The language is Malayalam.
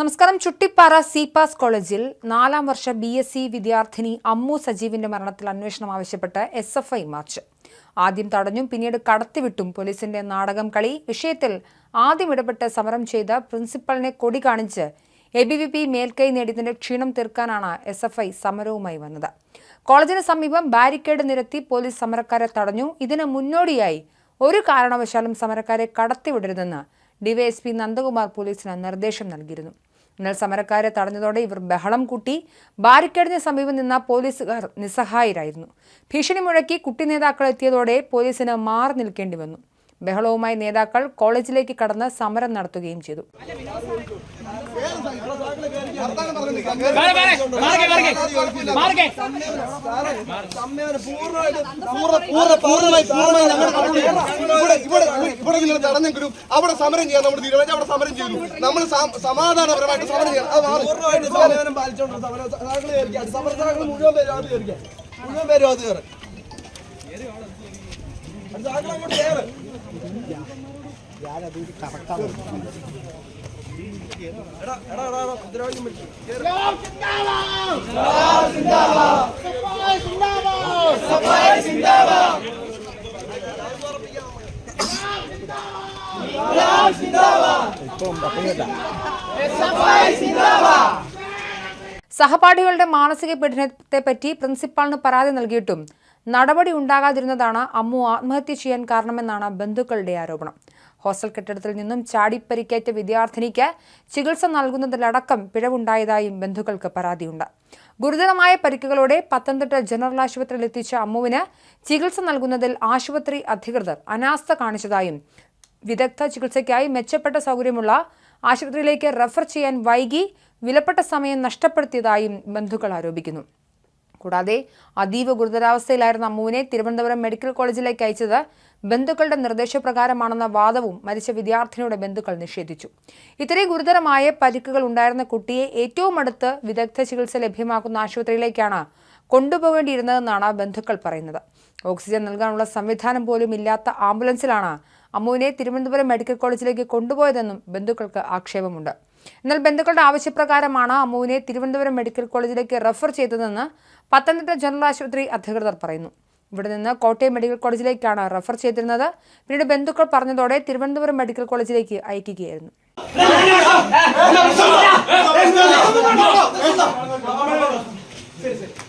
നമസ്കാരം. ചുട്ടിപ്പാറ സിപാസ് കോളേജിൽ നാലാം വർഷ ബി എസ് സി വിദ്യാർത്ഥിനി അമ്മു സജീവിന്റെ മരണത്തിൽ അന്വേഷണം ആവശ്യപ്പെട്ട് എസ് എഫ് ഐ മാർച്ച്. ആദ്യം തടഞ്ഞും പിന്നീട് കടത്തിവിട്ടും പോലീസിന്റെ നാടകം കളി. വിഷയത്തിൽ ആദ്യം ഇടപെട്ട് സമരം ചെയ്ത പ്രിൻസിപ്പലിനെ കൊടി കാണിച്ച് എ ബി വി പി മേൽക്കൈ നേടിയതിന്റെ ക്ഷീണം തീർക്കാനാണ് എസ് എഫ് ഐ സമരവുമായി വന്നത്. കോളേജിന് സമീപം ബാരിക്കേഡ് നിരത്തി പോലീസ് സമരക്കാരെ തടഞ്ഞു. ഇതിന് മുന്നോടിയായി ഒരു കാരണവശാലും സമരക്കാരെ കടത്തിവിടരുതെന്ന് ഡിവൈഎസ്പി നന്ദകുമാർ പോലീസിന് നിർദ്ദേശം നൽകിയിരുന്നു. എന്നാൽ സമരക്കാരെ തടഞ്ഞതോടെ ഇവർ ബഹളം കൂട്ടി ബാരിക്കേഡിന് സമീപം നിന്ന പോലീസുകാർ നിസ്സഹായരായിരുന്നു. ഭീഷണി മുഴക്കി കുട്ടി നേതാക്കൾ എത്തിയതോടെ പോലീസിന് മാറി നിൽക്കേണ്ടി വന്നു. ബഹളവുമായി നേതാക്കൾ കോളേജിലേക്ക് കടന്ന് സമരം നടത്തുകയും ചെയ്തു. ഇവിടെ നിങ്ങൾ തടഞ്ഞെങ്കിലും അവിടെ സമരം ചെയ്യാൻ നമ്മൾ തീരുമാനിച്ചു അവിടെ സമരം ചെയ്തു നമ്മൾ സമാധാനപരമായിട്ട് സമരം ചെയ്യണം അത് പാലിച്ചോണ്ട് മുഴുവൻ പേരും അത് കയറിക്കാം മുഴുവൻ പേരും അത് കയറി ഞാനത് അങ്ങോട്ട് സഹപാഠികളുടെ മാനസിക പീഡനത്തെ പറ്റി പ്രിൻസിപ്പാളിന് പരാതി നൽകിയിട്ടും നടപടി ഉണ്ടാകാതിരുന്നതാണ് അമ്മു ആത്മഹത്യ ചെയ്യാൻ കാരണമെന്നാണ് ബന്ധുക്കളുടെ ആരോപണം. ഹോസ്റ്റൽ കെട്ടിടത്തിൽ നിന്നും ചാടിപ്പരിക്കേറ്റ വിദ്യാർത്ഥിനിക്ക് ചികിത്സ നൽകുന്നതിലടക്കം പിഴവുണ്ടായതായും ബന്ധുക്കൾക്ക് പരാതിയുണ്ട്. ഗുരുതരമായ പരിക്കുകളോടെ പത്തനംതിട്ട ജനറൽ ആശുപത്രിയിൽ എത്തിച്ച അമ്മുവിന് ചികിത്സ നൽകുന്നതിൽ ആശുപത്രി അധികൃതർ അനാസ്ഥ കാണിച്ചതായും വിദഗ്ധ ചികിത്സയ്ക്കായി മെച്ചപ്പെട്ട സൗകര്യമുള്ള ആശുപത്രിയിലേക്ക് റെഫർ ചെയ്യാൻ വൈകി വിലപ്പെട്ട സമയം നഷ്ടപ്പെടുത്തിയതായും ബന്ധുക്കൾ ആരോപിക്കുന്നു. കൂടാതെ അതീവ ഗുരുതരാവസ്ഥയിലായിരുന്ന അമ്മുവിനെ തിരുവനന്തപുരം മെഡിക്കൽ കോളേജിലേക്ക് അയച്ചത് ബന്ധുക്കളുടെ നിർദ്ദേശപ്രകാരമാണെന്ന വാദവും മരിച്ച വിദ്യാർത്ഥിനിയുടെ ബന്ധുക്കൾ നിഷേധിച്ചു. ഇത്രയും ഗുരുതരമായ പരിക്കുകൾ ഉണ്ടായിരുന്ന കുട്ടിയെ ഏറ്റവും അടുത്ത് വിദഗ്ധ ചികിത്സ ലഭ്യമാക്കുന്ന ആശുപത്രിയിലേക്കാണ് കൊണ്ടുപോകേണ്ടിയിരുന്നതെന്നാണ് ബന്ധുക്കൾ പറയുന്നത്. ഓക്സിജൻ നൽകാനുള്ള സംവിധാനം പോലും ഇല്ലാത്ത ആംബുലൻസിലാണ് അമ്മുവിനെ തിരുവനന്തപുരം മെഡിക്കൽ കോളേജിലേക്ക് കൊണ്ടുപോയതെന്നും ബന്ധുക്കൾക്ക് ആക്ഷേപമുണ്ട്. എന്നാൽ ബന്ധുക്കളുടെ ആവശ്യപ്രകാരമാണ് അമ്മുവിനെ തിരുവനന്തപുരം മെഡിക്കൽ കോളേജിലേക്ക് റെഫർ ചെയ്തതെന്ന് പത്തനംതിട്ട ജനറൽ ആശുപത്രി അധികൃതർ പറയുന്നു ഇവിടെ നിന്ന് കോട്ടയം മെഡിക്കൽ കോളേജിലേക്കാണ് റെഫർ ചെയ്തിരുന്നത് പിന്നീട് ബന്ധുക്കൾ പറഞ്ഞതോടെ തിരുവനന്തപുരം മെഡിക്കൽ കോളേജിലേക്ക് അയക്കുകയായിരുന്നു ശരി ശരി